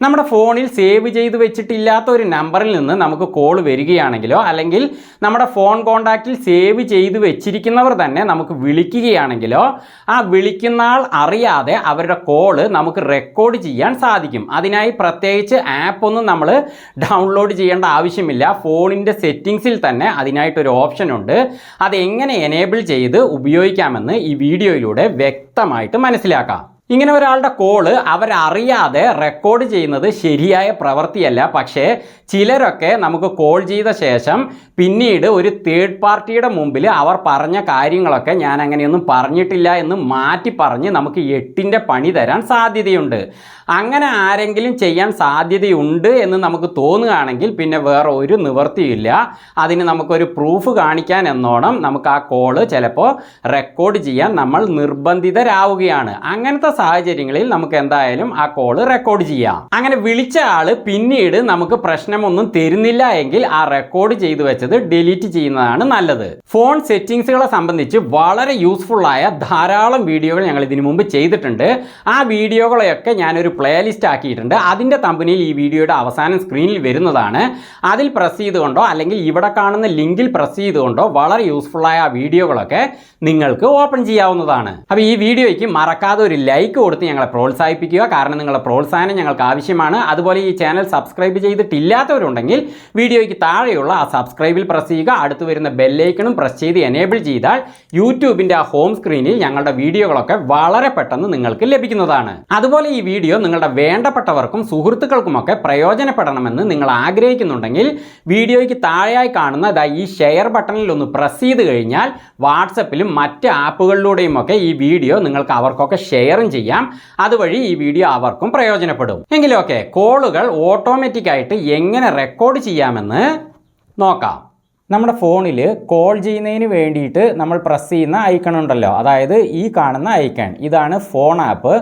നമ്മുടെ ഫോണിൽ സേവ് ചെയ്ത് വെച്ചിട്ടില്ലാത്ത ഒരു നമ്പറിൽ നിന്ന് നമുക്ക് കോൾ വരികയാണെങ്കിലോ അല്ലെങ്കിൽ നമ്മുടെ ഫോൺ കോണ്ടാക്റ്റിൽ സേവ് ചെയ്ത് വെച്ചിരിക്കുന്നവർ തന്നെ നമുക്ക് വിളിക്കുകയാണെങ്കിലോ ആ വിളിക്കുന്ന ആൾ അറിയാതെ അവരുടെ കോൾ നമുക്ക് റെക്കോർഡ് ചെയ്യാൻ സാധിക്കും. അതിനായി പ്രത്യേകിച്ച് ആപ്പ് ഒന്നും നമ്മൾ ഡൗൺലോഡ് ചെയ്യേണ്ട ആവശ്യമില്ല. ഫോണിന്റെ സെറ്റിങ്സിൽ തന്നെ അതിനായിട്ടൊരു ഓപ്ഷൻ ഉണ്ട്. അത് എങ്ങനെ എനേബിൾ ചെയ്ത് ഉപയോഗിക്കാമെന്ന് ഈ വീഡിയോയിലൂടെ വ്യക്തമായിട്ട് മനസ്സിലാക്കാം. ഇങ്ങനെ ഒരാളുടെ കോൾ അവരറിയാതെ റെക്കോർഡ് ചെയ്യുന്നത് ശരിയായ പ്രവൃത്തിയല്ല. പക്ഷേ ചിലരൊക്കെ നമുക്ക് കോൾ ചെയ്ത ശേഷം പിന്നീട് ഒരു തേർഡ് പാർട്ടിയുടെ മുമ്പിൽ അവർ പറഞ്ഞ കാര്യങ്ങളൊക്കെ ഞാൻ അങ്ങനെയൊന്നും പറഞ്ഞിട്ടില്ല എന്ന് മാറ്റി പറഞ്ഞ് നമുക്ക് എട്ടിന്റെ പണി തരാൻ സാധ്യതയുണ്ട്. അങ്ങനെ ആരെങ്കിലും ചെയ്യാൻ സാധ്യതയുണ്ട് എന്ന് നമുക്ക് തോന്നുകയാണെങ്കിൽ പിന്നെ വേറെ ഒരു നിവൃത്തിയില്ല. അതിന് നമുക്കൊരു പ്രൂഫ് കാണിക്കാൻ എന്നോണം നമുക്ക് ആ കോൾ ചിലപ്പോൾ റെക്കോർഡ് ചെയ്യാൻ നമ്മൾ നിർബന്ധിതരാവുകയാണ്. അങ്ങനത്തെ സാഹചര്യങ്ങളിൽ നമുക്ക് എന്തായാലും ആ കോൾ റെക്കോർഡ് ചെയ്യാം. അങ്ങനെ വിളിച്ച ആൾ പിന്നീട് നമുക്ക് പ്രശ്നമൊന്നും തരുന്നില്ല എങ്കിൽ ആ റെക്കോർഡ് ചെയ്തു വെച്ചത് ഡിലീറ്റ് ചെയ്യുന്നതാണ് നല്ലത്. ഫോൺ സെറ്റിംഗ്സുകളെ സംബന്ധിച്ച് വളരെ യൂസ്ഫുൾ ആയ ധാരാളം വീഡിയോകൾ ഞങ്ങൾ ഇതിനു മുമ്പ് ചെയ്തിട്ടുണ്ട്. ആ വീഡിയോകളെയൊക്കെ ഞാനൊരു പ്ലേലിസ്റ്റ് ആക്കിയിട്ടുണ്ട്. അതിന്റെ തമ്പനിയിൽ ഈ വീഡിയോയുടെ അവസാനം സ്ക്രീനിൽ വരുന്നതാണ്. അതിൽ പ്രസ് ചെയ്തുകൊണ്ടോ അല്ലെങ്കിൽ ഇവിടെ കാണുന്ന ലിങ്കിൽ പ്രസ് ചെയ്തുകൊണ്ടോ വളരെ യൂസ്ഫുൾ ആയ വീഡിയോകളൊക്കെ നിങ്ങൾക്ക് ഓപ്പൺ ചെയ്യാവുന്നതാണ്. അപ്പോൾ ഈ വീഡിയോയ്ക്ക് മറക്കാതെ ഒരു ലൈക്ക് കൊടുത്ത് ഞങ്ങളെ പ്രോത്സാഹിപ്പിക്കുക. കാരണം നിങ്ങളുടെ പ്രോത്സാഹനം ഞങ്ങൾക്ക് ആവശ്യമാണ്. അതുപോലെ ഈ ചാനൽ സബ്സ്ക്രൈബ് ചെയ്തിട്ടില്ലാത്തവരുണ്ടെങ്കിൽ വീഡിയോയ്ക്ക് താഴെയുള്ള ആ സബ്സ്ക്രൈബിൽ പ്രസ് ചെയ്യുക. അടുത്ത് വരുന്ന ബെല്ലൈക്കണും പ്രസ് ചെയ്ത് എനേബിൾ ചെയ്താൽ യൂട്യൂബിന്റെ ആ ഹോം സ്ക്രീനിൽ ഞങ്ങളുടെ വീഡിയോകളൊക്കെ വളരെ പെട്ടെന്ന് നിങ്ങൾക്ക് ലഭിക്കുന്നതാണ്. അതുപോലെ ഈ വീഡിയോ നിങ്ങളുടെ വേണ്ടപ്പെട്ടവർക്കും സുഹൃത്തുക്കൾക്കുമൊക്കെ പ്രയോജനപ്പെടണമെന്ന് നിങ്ങൾ ആഗ്രഹിക്കുന്നുണ്ടെങ്കിൽ വീഡിയോയ്ക്ക് താഴെയായി കാണുന്ന ദാ ഈ ഷെയർ ബട്ടണിൽ ഒന്ന് പ്രസ് ചെയ്ത് കഴിഞ്ഞാൽ വാട്സപ്പിലും മറ്റ് ആപ്പുകളിലൂടെയും ഒക്കെ ഈ വീഡിയോ നിങ്ങൾക്ക് അവർക്കൊക്കെ ഷെയറും ചെയ്യാം. അതുവഴി ഈ വീഡിയോ അവർക്കും പ്രയോജനപ്പെടും. എങ്കിലൊക്കെ കോളുകൾ ഓട്ടോമാറ്റിക് ആയിട്ട് എങ്ങനെ റെക്കോർഡ് ചെയ്യാമെന്ന് നോക്കാം. നമ്മുടെ ഫോണിൽ കോൾ ചെയ്യുന്നതിന് വേണ്ടിയിട്ട് നമ്മൾ പ്രസ് ചെയ്യുന്ന ഐക്കൺ ഉണ്ടല്ലോ. അതായത് ഈ കാണുന്ന ഐക്കൺ. ഇതാണ് ഫോൺ ആപ്പ്.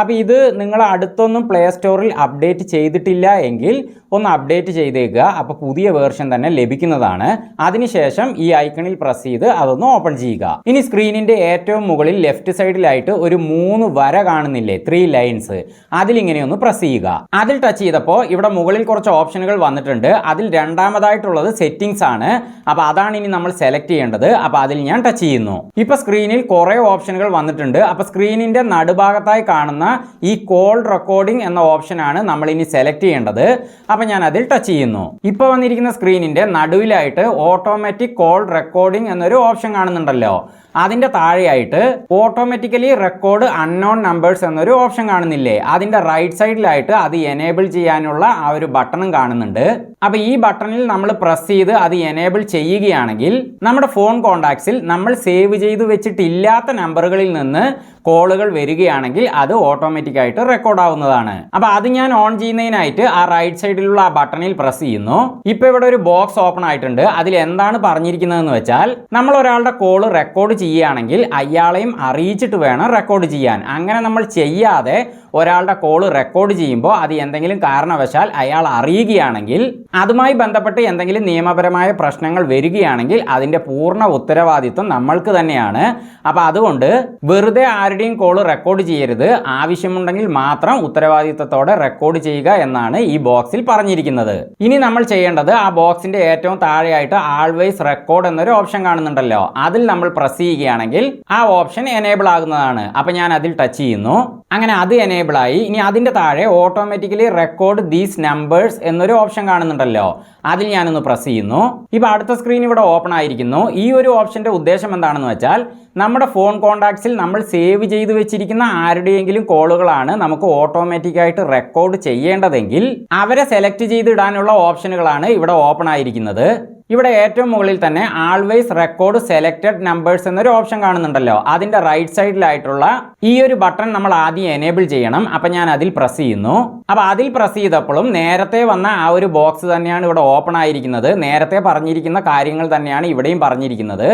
അപ്പോൾ ഇത് നിങ്ങൾ അടുത്തൊന്നും പ്ലേ സ്റ്റോറിൽ അപ്ഡേറ്റ് ചെയ്തിട്ടില്ല എങ്കിൽ ഒന്ന് അപ്ഡേറ്റ് ചെയ്തേക്കുക. അപ്പോൾ പുതിയ വേർഷൻ തന്നെ ലഭിക്കുന്നതാണ്. അതിനുശേഷം ഈ ഐക്കണിൽ പ്രസ് ചെയ്ത് അതൊന്ന് ഓപ്പൺ ചെയ്യുക. ഇനി സ്ക്രീനിന്റെ ഏറ്റവും മുകളിൽ ലെഫ്റ്റ് സൈഡിലായിട്ട് ഒരു മൂന്ന് വര കാണുന്നില്ലേ? ത്രീ ലൈൻസ് അതിലിങ്ങനെ ഒന്ന് പ്രസ് ചെയ്യുക. അതിൽ ടച്ച് ചെയ്തപ്പോൾ ഇവിടെ മുകളിൽ കുറച്ച് ഓപ്ഷനുകൾ വന്നിട്ടുണ്ട്. അതിൽ രണ്ടാമതായിട്ടുള്ളത് സെറ്റിംഗ്സ് ആണ്. അപ്പോൾ അതാണ് ഇനി നമ്മൾ സെലക്ട് ചെയ്യേണ്ടത്. അപ്പോൾ അതിൽ ഞാൻ ടച്ച് ചെയ്യുന്നു. ഇപ്പോൾ സ്ക്രീനിൽ കുറേ ഓപ്ഷനുകൾ വന്നിട്ടുണ്ട്. അപ്പോൾ സ്ക്രീനിന്റെ നടുഭാഗത്തായി കാണുന്ന ഈ കോൾ റെക്കോർഡിംഗ് എന്ന ഓപ്ഷനാണ് നമ്മൾ ഇനി സെലക്ട് ചെയ്യേണ്ടത്. അപ്പോൾ ഞാൻ അതിൽ ടച്ച് ചെയ്യുന്നു. ഇപ്പോൾ വന്നിരിക്കുന്ന സ്ക്രീനിന്റെ നടുവിലായിട്ട് ഓട്ടോമാറ്റിക് കോൾ റെക്കോർഡിംഗ് എന്നൊരു ഓപ്ഷൻ കാണുന്നുണ്ടല്ലോ. അതിന്റെ താഴെയായിട്ട് ഓട്ടോമാറ്റിക്കലി റെക്കോർഡ് അൺനോൺ നമ്പേഴ്സ് എന്നൊരു ഓപ്ഷൻ കാണുന്നില്ലേ? അതിന്റെ റൈറ്റ് സൈഡിലായിട്ട് അത് എനേബിൾ ചെയ്യാനുള്ള ആ ഒരു ബട്ടണും കാണുന്നുണ്ട്. അപ്പോൾ ഈ ബട്ടണിൽ നമ്മൾ പ്രസ് ചെയ്ത് അത് എനേബിൾ ചെയ്യുകയാണെങ്കിൽ നമ്മുടെ ഫോൺ കോൺടാക്ട്സിൽ നമ്മൾ സേവ് ചെയ്ത് വെച്ചിട്ടില്ലാത്ത നമ്പറുകളിൽ നിന്ന് കോളുകൾ വരികയാണെങ്കിൽ അത് ഓട്ടോമാറ്റിക് ആയിട്ട് റെക്കോർഡ് ആവുന്നതാണ്. അപ്പോൾ അത് ഞാൻ ഓൺ ചെയ്യുന്നതിനായിട്ട് ആ റൈറ്റ് സൈഡിലുള്ള ആ ബട്ടണിൽ പ്രസ് ചെയ്യുന്നു. ഇപ്പോൾ ഇവിടെ ഒരു ബോക്സ് ഓപ്പൺ ആയിട്ടുണ്ട്. അതിൽ എന്താണ് പറഞ്ഞിരിക്കുന്നതെന്ന് വെച്ചാൽ നമ്മൾ ഒരാളുടെ കോൾ റെക്കോർഡ് ചെയ്യുകയാണെങ്കിൽ അയാളെയും അറിയിച്ചിട്ട് വേണം റെക്കോർഡ് ചെയ്യാൻ. അങ്ങനെ നമ്മൾ ചെയ്യാതെ ഒരാളുടെ കോൾ റെക്കോർഡ് ചെയ്യുമ്പോൾ അത് എന്തെങ്കിലും കാരണവശാൽ അയാൾ അറിയുകയാണെങ്കിൽ അതുമായി ബന്ധപ്പെട്ട് എന്തെങ്കിലും നിയമപരമായ പ്രശ്നങ്ങൾ വരികയാണെങ്കിൽ അതിന്റെ പൂർണ ഉത്തരവാദിത്വം നമ്മൾക്ക് തന്നെയാണ്. അപ്പോൾ അതുകൊണ്ട് വെറുതെ ആരുടെയും കോൾ റെക്കോർഡ് ചെയ്യരുത്. ആവശ്യമുണ്ടെങ്കിൽ മാത്രം ഉത്തരവാദിത്തത്തോടെ റെക്കോർഡ് ചെയ്യുക എന്നാണ് ഈ ബോക്സിൽ പറഞ്ഞിരിക്കുന്നത്. ഇനി നമ്മൾ ചെയ്യേണ്ടത് ആ ബോക്സിന്റെ ഏറ്റവും താഴെയായിട്ട് ആൾവേസ് റെക്കോർഡ് എന്നൊരു ഓപ്ഷൻ കാണുന്നുണ്ടല്ലോ. അതിൽ നമ്മൾ പ്രസ് ചെയ്യുകയാണെങ്കിൽ ആ ഓപ്ഷൻ എനേബിൾ ആകുന്നതാണ്. അപ്പൊ ഞാൻ അതിൽ ടച്ച് ചെയ്യുന്നു. അങ്ങനെ അത് എനേബിൾ ആയി. ഇനി അതിന്റെ താഴെ ഓട്ടോമാറ്റിക്കലി റെക്കോർഡ് ദീസ് നമ്പേഴ്സ് എന്നൊരു ഓപ്ഷൻ കാണുന്നുണ്ടല്ലോ. അതിൽ ഞാനൊന്ന് പ്രസ് ചെയ്യുന്നു. ഇപ്പൊ അടുത്ത സ്ക്രീൻ ഇവിടെ ഓപ്പൺ ആയിരിക്കുന്നു. ഈ ഒരു ഓപ്ഷന്റെ ഉദ്ദേശം എന്താണെന്ന് വെച്ചാൽ നമ്മുടെ ഫോൺ കോൺടാക്ട്സിൽ നമ്മൾ സേവ് ചെയ്ത് വെച്ചിരിക്കുന്ന ആരുടെയെങ്കിലും കോളുകളാണ് നമുക്ക് ഓട്ടോമാറ്റിക്കായിട്ട് റെക്കോർഡ് ചെയ്യേണ്ടതെങ്കിൽ അവരെ സെലക്ട് ചെയ്തിടാനുള്ള ഓപ്ഷനുകളാണ് ഇവിടെ ഓപ്പൺ ആയിരിക്കുന്നത്. ഇവിടെ ഏറ്റവും മുകളിൽ തന്നെ ആൾവേസ് റെക്കോർഡ് സെലക്റ്റഡ് നമ്പേഴ്സ് എന്നൊരു ഓപ്ഷൻ കാണുന്നുണ്ടല്ലോ. അതിന്റെ റൈറ്റ് സൈഡിലായിട്ടുള്ള ഈ ഒരു ബട്ടൺ നമ്മൾ ആദ്യം എനേബിൾ ചെയ്യണം. അപ്പം ഞാൻ അതിൽ പ്രസ് ചെയ്യുന്നു. അപ്പോൾ അതിൽ പ്രസ് ചെയ്തപ്പോഴും നേരത്തെ വന്ന ആ ഒരു ബോക്സ് തന്നെയാണ് ഇവിടെ ഓപ്പൺ ആയിരിക്കുന്നത്. നേരത്തെ പറഞ്ഞിരിക്കുന്ന കാര്യങ്ങൾ തന്നെയാണ് ഇവിടെയും പറഞ്ഞിരിക്കുന്നത്.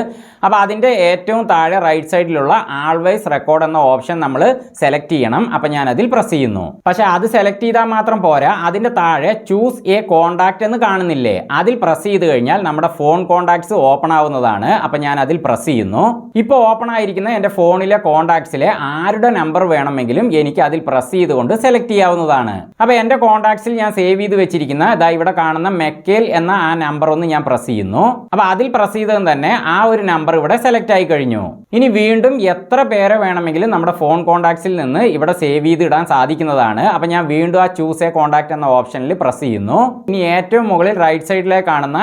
അപ്പോൾ അതിന്റെ ഏറ്റവും താഴെ റൈറ്റ് സൈഡിലുള്ള ആൾവേസ് റെക്കോർഡ് എന്ന ഓപ്ഷൻ നമ്മൾ സെലക്ട് ചെയ്യണം. അപ്പോൾ ഞാൻ അതിൽ പ്രസ് ചെയ്യുന്നു. പക്ഷേ അത് സെലക്ട് ചെയ്താൽ മാത്രം പോരാ. അതിന്റെ താഴെ ചൂസ് എ കോണ്ടാക്ട് എന്ന് കാണുന്നില്ലേ? അതിൽ പ്രസ് ചെയ്ത് കഴിഞ്ഞാൽ നമ്മുടെ ഫോൺ കോൺടാക്ട്സ് ഓപ്പൺ ആവുന്നതാണ്. അപ്പോൾ ഞാൻ അതിൽ പ്രസ് ചെയ്യുന്നു. ഇപ്പൊ ഓപ്പൺ ആയിരിക്കുന്ന എന്റെ ഫോണിലെ കോൺടാക്ട്സിലെ ആരുടെ നമ്പർ വേണമെങ്കിലും എനിക്ക് അതിൽ പ്രസ് ചെയ്തുകൊണ്ട് സെലക്ട് ചെയ്യാവുന്നതാണ്. അപ്പോൾ എന്റെ കോൺടാക്ട്സിൽ ഞാൻ സേവ് ചെയ്ത് വെച്ചിരിക്കുന്ന ഇതാ ഇവിടെ കാണുന്ന മെക്കേൽ എന്ന ആ നമ്പർ ഒന്ന് ഞാൻ പ്രസ് ചെയ്യുന്നു. അപ്പോൾ അതിൽ പ്രസ് ചെയ്തതും തന്നെ ആ ഒരു നമ്പർ ഇവിടെ സെലക്ട് ആയി കഴിഞ്ഞു. ഇനി വീണ്ടും എത്ര പേരെ വേണമെങ്കിലും നമ്മുടെ ഫോൺ കോൺടാക്ട്സിൽ നിന്ന് ഇവിടെ സേവ് ചെയ്ത് ഇടാൻ സാധിക്കുന്നതാണ്. അപ്പോൾ ഞാൻ വീണ്ടും ആ ചൂസ് എ കോൺടാക്ട് എന്ന ഓപ്ഷനിൽ പ്രസ് ചെയ്യുന്നു. ഇനി ഏറ്റവും മുകളിൽ റൈറ്റ് സൈഡിലേക്ക് കാണുന്ന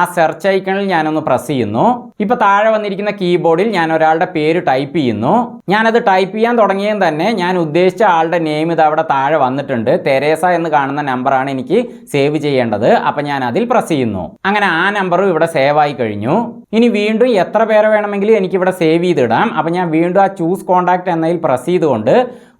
ആ സെർച്ച് ഐക്കണിൽ ഞാനൊന്ന് പ്രസ് ചെയ്യുന്നു. ഇപ്പോൾ താഴെ വന്നിരിക്കുന്ന കീബോർഡിൽ ഞാൻ ഒരാളുടെ പേര് ടൈപ്പ് ചെയ്യുന്നു. ഞാനത് ടൈപ്പ് ചെയ്യാൻ തുടങ്ങിയതും തന്നെ ഞാൻ ഉദ്ദേശിച്ച ആളുടെ നെയിം ഇത് അവിടെ താഴെ വന്നിട്ടുണ്ട്. തെരേസ എന്ന് കാണുന്ന നമ്പറാണ് എനിക്ക് സേവ് ചെയ്യേണ്ടത്. അപ്പം ഞാൻ അതിൽ പ്രസ് ചെയ്യുന്നു. അങ്ങനെ ആ നമ്പറും ഇവിടെ സേവ് ആയി കഴിഞ്ഞു. ഇനി വീണ്ടും എത്ര പേരെ വേണമെങ്കിലും എനിക്കിവിടെ സേവ് ചെയ്തിടാം. അപ്പോൾ ഞാൻ വീണ്ടും ആ ചൂസ് കോൺടാക്ട് എന്നതിൽ പ്രസ് ചെയ്തുകൊണ്ട്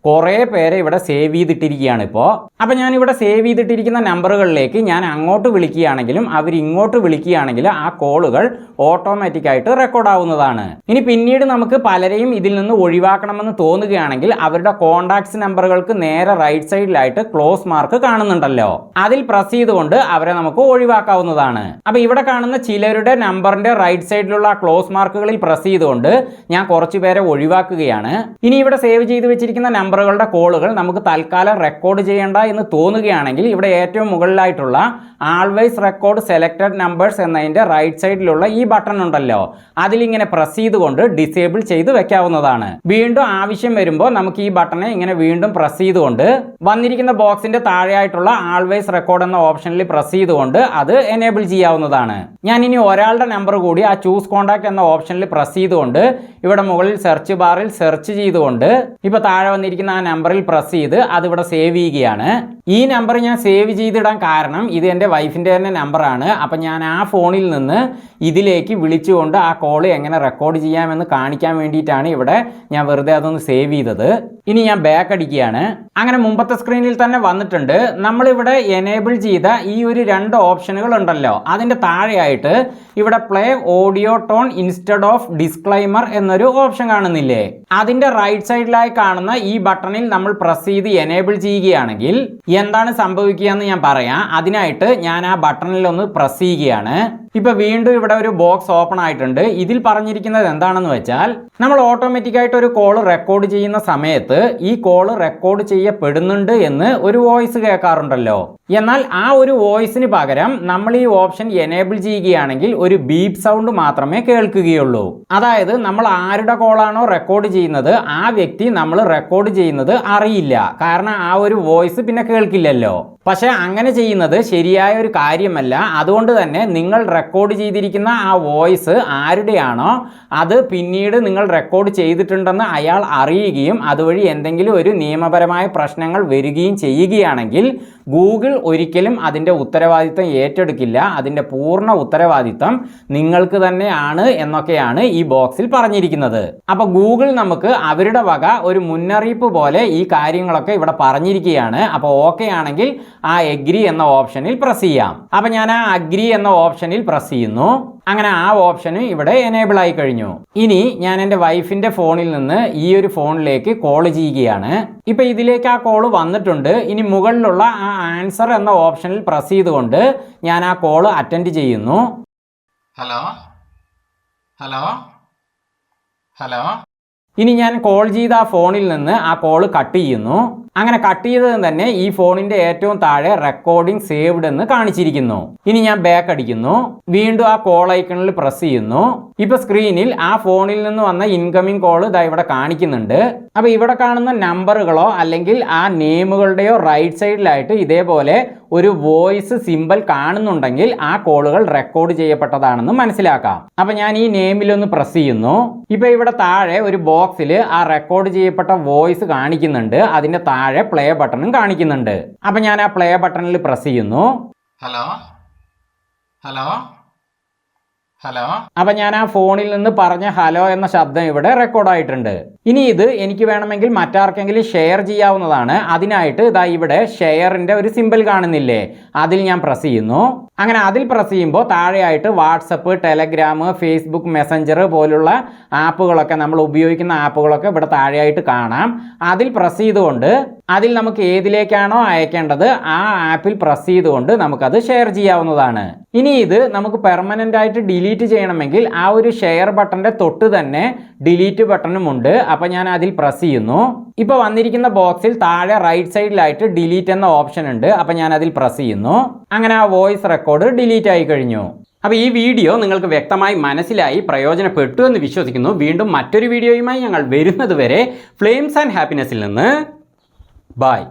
കുറേ പേരെ ഇവിടെ സേവ് ചെയ്തിട്ടിരിക്കുകയാണ് ഇപ്പോൾ അപ്പോൾ ഞാൻ ഇവിടെ സേവ് ചെയ്തിട്ടിരിക്കുന്ന നമ്പറുകളിലേക്ക് ഞാൻ അങ്ങോട്ട് വിളിക്കുകയാണെങ്കിലും അവർ ഇങ്ങോട്ട് വിളിക്കുകയാണെങ്കിലും ആ കോളുകൾ ഓട്ടോമാറ്റിക് ആയിട്ട് റെക്കോർഡ് ആവുന്നതാണ്. ഇനി പിന്നീട് നമുക്ക് പലരെയും ഇതിൽ നിന്ന് ഒഴിവാക്കണമെന്ന് തോന്നുകയാണെങ്കിൽ അവരുടെ കോൺടാക്ട്സ് നമ്പറുകൾക്ക് നേരെ റൈറ്റ് സൈഡിലായിട്ട് ക്ലോസ് മാർക്ക് കാണുന്നുണ്ടല്ലോ. അതിൽ പ്രസ് ചെയ്തുകൊണ്ട് അവരെ നമുക്ക് ഒഴിവാക്കാവുന്നതാണ്. അപ്പോൾ ഇവിടെ കാണുന്ന ചിലരുടെ നമ്പറിന്റെ റൈറ്റ് സൈഡിലുള്ള ക്ലോസ് മാർക്കുകളിൽ പ്രസ് ചെയ്തുകൊണ്ട് ഞാൻ കുറച്ച് പേരെ ഒഴിവാക്കുകയാണ്. ഇനി ഇവിടെ സേവ് ചെയ്ത് വെച്ചിരിക്കുന്ന നമ്പറുകളുടെ കോളുകൾ നമുക്ക് തൽക്കാലം റെക്കോർഡ് ചെയ്യേണ്ട എന്ന് തോന്നുകയാണെങ്കിൽ ഇവിടെ ഏറ്റവും മുകളിലായിട്ടുള്ള ആൾവേസ് റെക്കോർഡ് സെലക്റ്റഡ് നമ്പേഴ്സ് എന്നതിന്റെ റൈറ്റ് സൈഡിലുള്ള ഈ ബട്ടൺ ഉണ്ടല്ലോ. അതിലിങ്ങനെ പ്രസ് ചെയ്തുകൊണ്ട് ഡിസേബിൾ ചെയ്ത് വെക്കാവുന്നതാണ്. വീണ്ടും ആവശ്യം വരുമ്പോൾ നമുക്ക് ഈ ബട്ടണെ ഇങ്ങനെ വീണ്ടും പ്രസ് ചെയ്തുകൊണ്ട് വന്നിരിക്കുന്ന ബോക്സിന്റെ താഴെയായിട്ടുള്ള ആൾവേസ് റെക്കോർഡ് എന്ന ഓപ്ഷനിൽ പ്രസ് ചെയ്തുകൊണ്ട് അത് എനേബിൾ ചെയ്യാവുന്നതാണ്. ഞാൻ ഇനി ഒരാളുടെ നമ്പർ കൂടി ആ ചൂസ് കോൺടാക്ട് എന്ന ഓപ്ഷനിൽ പ്രസ് ചെയ്തുകൊണ്ട് ഇവിടെ മുകളിൽ സെർച്ച് ബാറിൽ സെർച്ച് ചെയ്തുകൊണ്ട് ഇപ്പൊ താഴെ വന്നിരിക്കുന്ന ആ നമ്പറിൽ പ്രസ് ചെയ്ത് അതിവിടെ സേവ് ചെയ്യുകയാണ്. ഈ നമ്പർ ഞാൻ സേവ് ചെയ്തിടാൻ കാരണം ഇത് എന്റെ വൈഫിന്റെ തന്നെ നമ്പറാണ്. അപ്പം ഞാൻ ആ ഫോണിൽ നിന്ന് ഇതിലേക്ക് വിളിച്ചുകൊണ്ട് ആ കോൾ എങ്ങനെ റെക്കോർഡ് ചെയ്യാമെന്ന് കാണിക്കാൻ വേണ്ടിയിട്ടാണ് ഇവിടെ ഞാൻ വെറുതെ അതൊന്ന് സേവ് ചെയ്തത്. ഇനി ഞാൻ ബാക്ക് അടിക്കുകയാണ്. അങ്ങനെ മുമ്പത്തെ സ്ക്രീനിൽ തന്നെ വന്നിട്ടുണ്ട്. നമ്മളിവിടെ എനേബിൾ ചെയ്ത ഈ ഒരു രണ്ട് ഓപ്ഷനുകൾ ഉണ്ടല്ലോ. അതിന്റെ താഴെയായിട്ട് ഇവിടെ play audio tone instead of disclaimer എന്നൊരു ഓപ്ഷൻ കാണുന്നില്ലേ? അതിന്റെ റൈറ്റ് സൈഡിലായി കാണുന്ന ഈ ബട്ടണിൽ നമ്മൾ പ്രസ് ചെയ്ത് എനേബിൾ ചെയ്യുകയാണെങ്കിൽ എന്താണ് സംഭവിക്കുക എന്ന് ഞാൻ പറയാം. അതിനായിട്ട് ഞാൻ ആ ബട്ടണിൽ ഒന്ന് പ്രസ് ചെയ്യുകയാണ്. ഇപ്പൊ വീണ്ടും ഇവിടെ ഒരു ബോക്സ് ഓപ്പൺ ആയിട്ടുണ്ട്. ഇതിൽ പറഞ്ഞിരിക്കുന്നത് എന്താണെന്ന് വെച്ചാൽ നമ്മൾ ഓട്ടോമാറ്റിക് ആയിട്ട് ഒരു കോൾ റെക്കോർഡ് ചെയ്യുന്ന സമയത്ത് ഈ കോൾ റെക്കോർഡ് ചെയ്യപ്പെടുന്നുണ്ട് എന്ന് ഒരു വോയിസ് കേൾക്കാറുണ്ടല്ലോ. എന്നാൽ ആ ഒരു വോയിസിന് പകരം നമ്മൾ ഈ ഓപ്ഷൻ എനേബിൾ ചെയ്യുകയാണെങ്കിൽ ഒരു ബീപ് സൗണ്ട് മാത്രമേ കേൾക്കുകയുള്ളൂ. അതായത് നമ്മൾ ആരുടെ കോളാണോ റെക്കോർഡ് ചെയ്യുന്നത് ആ വ്യക്തി നമ്മൾ റെക്കോർഡ് ചെയ്യുന്നത് അറിയില്ല. കാരണം ആ ഒരു വോയിസ് പിന്നെ കേൾക്കില്ലല്ലോ. പക്ഷെ അങ്ങനെ ചെയ്യുന്നത് ശരിയായ ഒരു കാര്യമല്ല. അതുകൊണ്ട് തന്നെ നിങ്ങൾ റെക്കോർഡ് ചെയ്തിരിക്കുന്ന ആ വോയിസ് ആരുടെയാണോ അത് പിന്നീട് നിങ്ങൾ റെക്കോർഡ് ചെയ്തിട്ടുണ്ടെന്ന് അയാൾ അറിയുകയും അതുവഴി എന്തെങ്കിലും ഒരു നിയമപരമായ പ്രശ്നങ്ങൾ വരികയും ചെയ്യുകയാണെങ്കിൽ ഗൂഗിൾ ഒരിക്കലും അതിന്റെ ഉത്തരവാദിത്തം ഏറ്റെടുക്കില്ല. അതിന്റെ പൂർണ ഉത്തരവാദിത്തം നിങ്ങൾക്ക് തന്നെയാണ് എന്നൊക്കെയാണ് ഈ ബോക്സിൽ പറഞ്ഞിരിക്കുന്നത്. അപ്പോൾ ഗൂഗിൾ നമുക്ക് അവരുടെ വക ഒരു മുന്നറിയിപ്പ് പോലെ ഈ കാര്യങ്ങളൊക്കെ ഇവിടെ പറഞ്ഞിരിക്കുകയാണ്. അപ്പോൾ ഓക്കെ ആണെങ്കിൽ ആ എഗ്രി എന്ന ഓപ്ഷനിൽ പ്രസ് ചെയ്യാം. അപ്പോൾ ഞാൻ ആ അഗ്രി എന്ന ഓപ്ഷനിൽ പ്രസ് ചെയ്യുന്നു. അങ്ങനെ ആ ഓപ്ഷന് ഇവിടെ എനേബിൾ ആയി കഴിഞ്ഞു. ഇനി ഞാൻ എന്റെ വൈഫിന്റെ ഫോണിൽ നിന്ന് ഈ ഒരു ഫോണിലേക്ക് കോൾ ചെയ്യുകയാണ്. ഇപ്പം ഇതിലേക്ക് ആ കോൾ വന്നിട്ടുണ്ട്. ഇനി മുകളിലുള്ള ആ ആൻസർ എന്ന ഓപ്ഷനിൽ പ്രസ് ചെയ്തുകൊണ്ട് ഞാൻ ആ കോൾ അറ്റൻഡ് ചെയ്യുന്നു. ഹലോ ഹലോ ഹലോ ഇനി ഞാൻ കോൾ ചെയ്ത ആ ഫോണിൽ നിന്ന് ആ കോൾ കട്ട് ചെയ്യുന്നു. അങ്ങനെ കട്ട് ചെയ്തതും തന്നെ ഈ ഫോണിന്റെ ഏറ്റവും താഴെ റെക്കോർഡിംഗ് സേവ്ഡ് എന്ന് കാണിച്ചിരിക്കുന്നു. ഇനി ഞാൻ ബാക്ക് അടിക്കുന്നു. വീണ്ടും ആ കോൾ ഐക്കണിൽ പ്രസ് ചെയ്യുന്നു. ഇപ്പൊ സ്ക്രീനിൽ ആ ഫോണിൽ നിന്ന് വന്ന ഇൻകമിംഗ് കോൾ ഇതാ ഇവിടെ കാണിക്കുന്നുണ്ട്. അപ്പൊ ഇവിടെ കാണുന്ന നമ്പറുകളോ അല്ലെങ്കിൽ ആ നെയിമുകളുടെയോ റൈറ്റ് സൈഡിലായിട്ട് ഇതേപോലെ ഒരു വോയിസ് സിമ്പൽ കാണുന്നുണ്ടെങ്കിൽ ആ കോളുകൾ റെക്കോർഡ് ചെയ്യപ്പെട്ടതാണെന്ന് മനസ്സിലാക്കാം. അപ്പൊ ഞാൻ ഈ നെയിമിലൊന്ന് പ്രസ് ചെയ്യുന്നു. ഇപ്പൊ ഇവിടെ താഴെ ഒരു ബോക്സിൽ ആ റെക്കോർഡ് ചെയ്യപ്പെട്ട വോയിസ് കാണിക്കുന്നുണ്ട്. അതിന്റെ താഴെ പ്ലേ ബട്ടണും കാണിക്കുന്നുണ്ട്. അപ്പൊ ഞാൻ ആ പ്ലേ ബട്ടണിൽ പ്രസ് ചെയ്യുന്നു. ഹലോ ഹലോ ഹലോ അപ്പൊ ഞാൻ ആ ഫോണിൽ നിന്ന് പറഞ്ഞ ഹലോ എന്ന ശബ്ദം ഇവിടെ റെക്കോർഡ് ആയിട്ടുണ്ട്. ഇനി ഇത് എനിക്ക് വേണമെങ്കിൽ മറ്റാർക്കെങ്കിലും ഷെയർ ചെയ്യാവുന്നതാണ്. അതിനായിട്ട് ഇതാ ഇവിടെ ഷെയറിന്റെ ഒരു സിമ്പിൾ കാണുന്നില്ലേ? അതിൽ ഞാൻ പ്രസ് ചെയ്യുന്നു. അങ്ങനെ അതിൽ പ്രസ് ചെയ്യുമ്പോൾ താഴെയായിട്ട് വാട്സപ്പ് ടെലഗ്രാം ഫേസ്ബുക്ക് മെസ്സഞ്ചർ പോലുള്ള ആപ്പുകളൊക്കെ നമ്മൾ ഉപയോഗിക്കുന്ന ആപ്പുകളൊക്കെ ഇവിടെ താഴെയായിട്ട് കാണാം. അതിൽ പ്രസ് ചെയ്തുകൊണ്ട് അതിൽ നമുക്ക് ഏതിലേക്കാണോ അയക്കേണ്ടത് ആ ആപ്പിൽ പ്രസ് ചെയ്തുകൊണ്ട് നമുക്കത് ഷെയർ ചെയ്യാവുന്നതാണ്. ഇനി ഇത് നമുക്ക് പെർമനന്റ് ആയിട്ട് ഡിലീറ്റ് ചെയ്യണമെങ്കിൽ ആ ഒരു ഷെയർ ബട്ടന്റെ തൊട്ട് തന്നെ ഡിലീറ്റ് ബട്ടണും ഉണ്ട്. അപ്പോൾ ഞാൻ അതിൽ പ്രസ് ചെയ്യുന്നു. ഇപ്പോൾ വന്നിരിക്കുന്ന ബോക്സിൽ താഴെ റൈറ്റ് സൈഡിലായിട്ട് ഡിലീറ്റ് എന്ന ഓപ്ഷൻ ഉണ്ട്. അപ്പോൾ ഞാൻ അതിൽ പ്രസ് ചെയ്യുന്നു. അങ്ങനെ ആ വോയിസ് റെക്കോർഡ് ഡിലീറ്റ് ആയി കഴിഞ്ഞു. അപ്പോൾ ഈ വീഡിയോ നിങ്ങൾക്ക് വ്യക്തമായി മനസ്സിലായി പ്രയോജനപ്പെട്ടു എന്ന് വിശ്വസിക്കുന്നു. വീണ്ടും മറ്റൊരു വീഡിയോയുമായി ഞങ്ങൾ വരുന്നത് വരെ ഫ്ലെയിംസ് ആൻഡ് ഹാപ്പിനെസ്സിൽ നിന്ന്. ബായ്